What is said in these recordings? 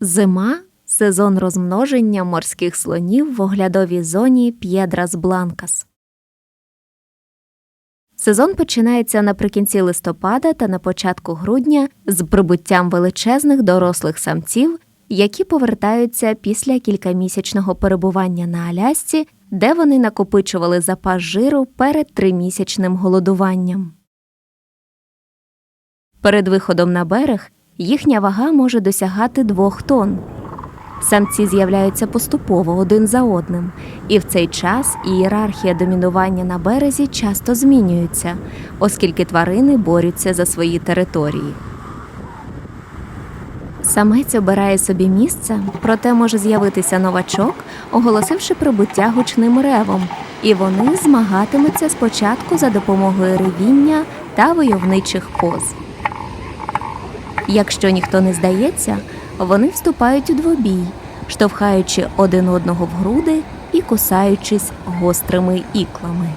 Зима сезон розмноження морських слонів в оглядовій зоні П'єдрас Бланкас. Сезон починається наприкінці листопада та на початку грудня з прибуттям величезних дорослих самців, які повертаються після кількамісячного перебування на Алясці, де вони накопичували запас жиру перед тримісячним голодуванням. Перед виходом на берег їхня вага може досягати двох тонн. Самці з'являються поступово один за одним, і в цей час ієрархія домінування на березі часто змінюється, оскільки тварини борються за свої території. Самець обирає собі місце, проте може з'явитися новачок, оголосивши прибуття гучним ревом, і вони змагатимуться спочатку за допомогою ревіння та войовничих поз. Якщо ніхто не здається, вони вступають у двобій, штовхаючи один одного в груди і кусаючись гострими іклами.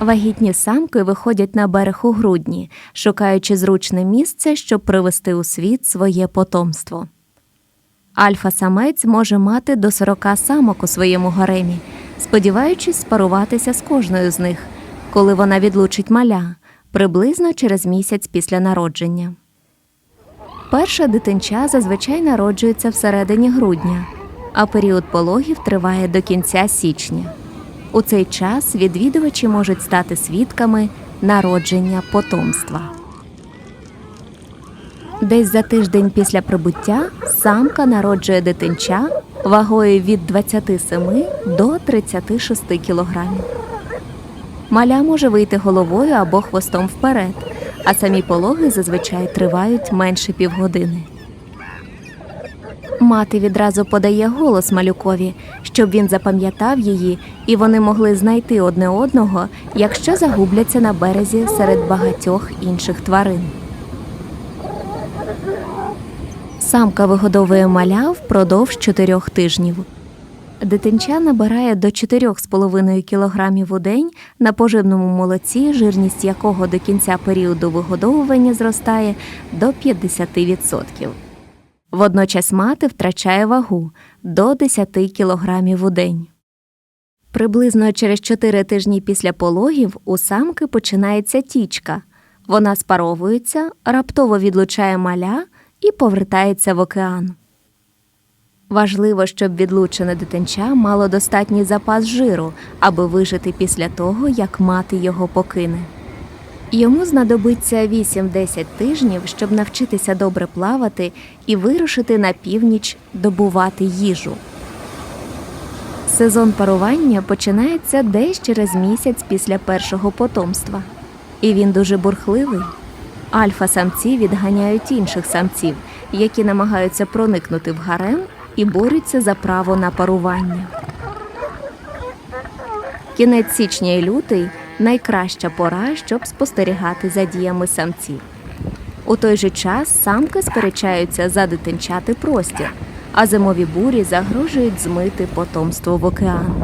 Вагітні самки виходять на берег у грудні, шукаючи зручне місце, щоб привести у світ своє потомство. Альфа-самець може мати до 40 самок у своєму гаремі, сподіваючись спаруватися з кожною з них, коли вона відлучить маля, приблизно через місяць після народження. Перша дитинча зазвичай народжується всередині грудня, а період пологів триває до кінця січня. У цей час відвідувачі можуть стати свідками народження потомства. Десь за тиждень після прибуття самка народжує дитинча вагою від 27 до 36 кілограмів. Маля може вийти головою або хвостом вперед, а самі пологи зазвичай тривають менше півгодини. Мати відразу подає голос малюкові, щоб він запам'ятав її, і вони могли знайти одне одного, якщо загубляться на березі серед багатьох інших тварин. Самка вигодовує маля впродовж чотирьох тижнів. Дитинча набирає до 4,5 кг у день на поживному молоці, жирність якого до кінця періоду вигодовування зростає до 50%. Водночас мати втрачає вагу до 10 кг у день. Приблизно через 4 тижні після пологів у самки починається тічка. Вона спаровується, раптово відлучає маля і повертається в океан. Важливо, щоб відлучене дитинча мало достатній запас жиру, аби вижити після того, як мати його покине. Йому знадобиться 8-10 тижнів, щоб навчитися добре плавати і вирушити на північ добувати їжу. Сезон парування починається десь через місяць після першого потомства, і він дуже бурхливий. Альфа-самці відганяють інших самців, які намагаються проникнути в гарем і борються за право на парування. Кінець січня і лютий найкраща пора, щоб спостерігати за діями самців. У той же час самки сперечаються за дитинчати простір, а зимові бурі загрожують змити потомство в океан.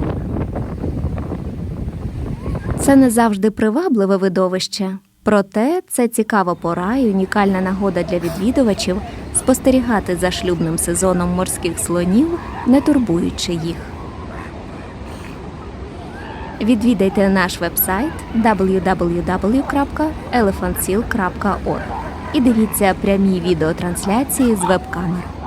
Це не завжди привабливе видовище, проте це цікава пора і унікальна нагода для відвідувачів спостерігати за шлюбним сезоном морських слонів, не турбуючи їх. Відвідайте наш вебсайт www.elephantseal.org і дивіться прямі відеотрансляції з веб-камер.